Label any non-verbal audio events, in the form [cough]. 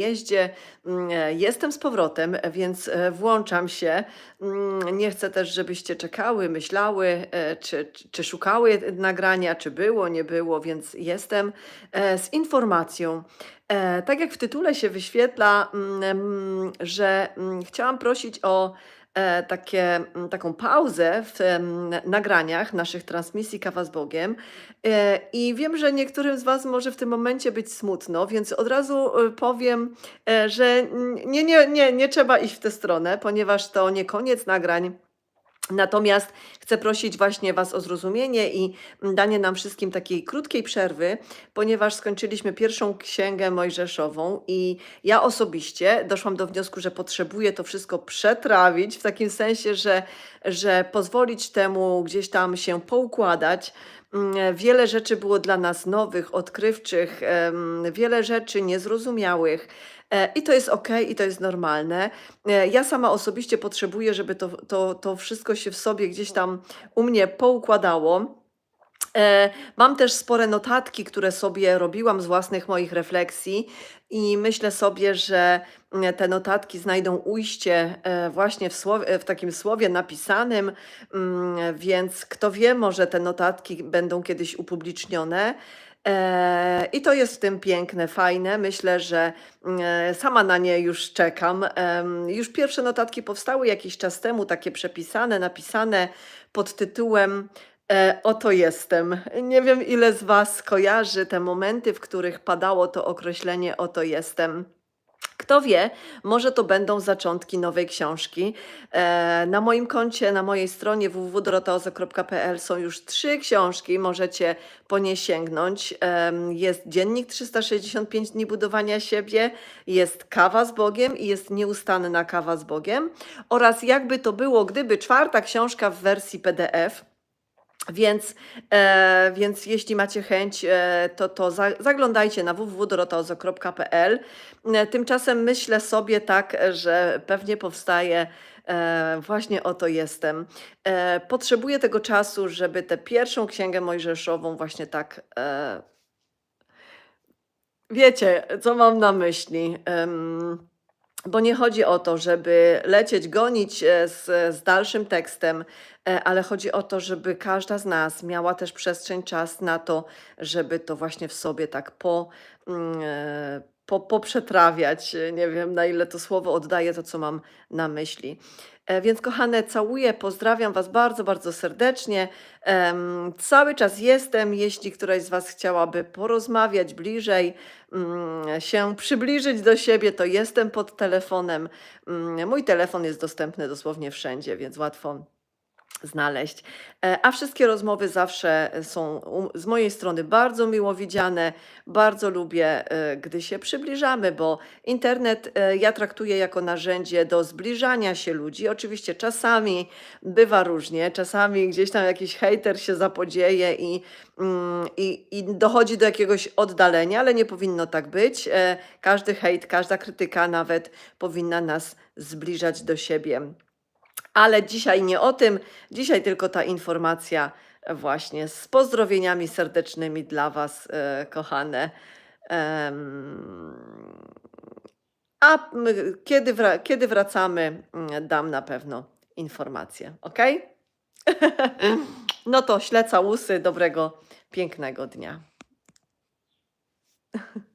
jeździe. Mm, e, Jestem z powrotem, więc e, włączam się. Mm, Nie chcę też, żebyście czekały, myślały, e, czy, czy, szukały nagrania, czy było, nie było, więc jestem z informacją. Tak jak w tytule się wyświetla, mm, że chciałam prosić o e, takie, mm, taką pauzę w nagraniach naszych transmisji Kawa z Bogiem. E, I wiem, że niektórym z Was może w tym momencie być smutno, więc od razu e, powiem, że nie, nie, nie, nie trzeba iść w tę stronę, ponieważ to nie koniec nagrań. Natomiast chcę prosić właśnie Was o zrozumienie i danie nam wszystkim takiej krótkiej przerwy, ponieważ skończyliśmy pierwszą księgę mojżeszową i ja osobiście doszłam do wniosku, że potrzebuję to wszystko przetrawić, w takim sensie, że, że pozwolić temu gdzieś tam się poukładać. Mm, Wiele rzeczy było dla nas nowych, odkrywczych, wiele rzeczy niezrozumiałych. E, I to jest ok, i to jest normalne. E, Ja sama osobiście potrzebuję, żeby to, to, to wszystko się w sobie gdzieś tam u mnie poukładało. E, Mam też spore notatki, które sobie robiłam z własnych moich refleksji, i myślę sobie, że mm, te notatki znajdą ujście e, właśnie w, słowie, w takim słowie napisanym, mm, więc kto wie, może te notatki będą kiedyś upublicznione. E, I to jest w tym piękne, fajne. Myślę, że mm, sama na nie już czekam. Już pierwsze notatki powstały jakiś czas temu, takie przepisane, napisane pod tytułem Oto jestem. Nie wiem, ile z Was kojarzy te momenty, w których padało to określenie Oto jestem. Kto wie, może to będą zaczątki nowej książki. E, Na moim koncie, na mojej stronie www.dorotaozo.pl są już trzy książki, możecie po nie sięgnąć. Em, Jest Dziennik 365 dni budowania siebie, jest Kawa z Bogiem i jest Nieustanna kawa z Bogiem oraz jakby to było, gdyby czwarta książka w wersji PDF. Więc, e, więc jeśli macie chęć, e, to, to za, zaglądajcie na www.dorotaozo.pl. E, Tymczasem myślę sobie tak, że pewnie powstaje e, właśnie oto jestem. E, potrzebuję tego czasu, żeby tę pierwszą księgę mojżeszową właśnie tak e, Wiecie, co mam na myśli. Bo nie chodzi o to, żeby lecieć, gonić e, z, z dalszym tekstem, e, ale chodzi o to, żeby każda z nas miała też przestrzeń, czas na to, żeby to właśnie w sobie tak po, e, po, poprzetrawiać. E, Nie wiem, na ile to słowo oddaje to, co mam na myśli. E, Więc, kochane, całuję, pozdrawiam Was bardzo, bardzo serdecznie. Cały czas jestem. Jeśli któraś z Was chciałaby porozmawiać bliżej, mm, się przybliżyć do siebie, to jestem pod telefonem. Mm, Mój telefon jest dostępny dosłownie wszędzie, więc łatwo znaleźć. E, A wszystkie rozmowy zawsze są u- z mojej strony bardzo miło widziane. Bardzo lubię, e, gdy się przybliżamy, bo internet e, ja traktuję jako narzędzie do zbliżania się ludzi. Oczywiście czasami bywa różnie, czasami gdzieś tam jakiś hejter się zapodzieje i, mm, i, i dochodzi do jakiegoś oddalenia, ale nie powinno tak być. E, Każdy hejt, każda krytyka nawet powinna nas zbliżać do siebie. Ale dzisiaj nie o tym, dzisiaj tylko ta informacja właśnie z pozdrowieniami serdecznymi dla Was, e, kochane. A kiedy, kiedy wracamy, mm, dam na pewno informację, ok? [laughs] No to ślecę łusy, dobrego, pięknego dnia. [laughs]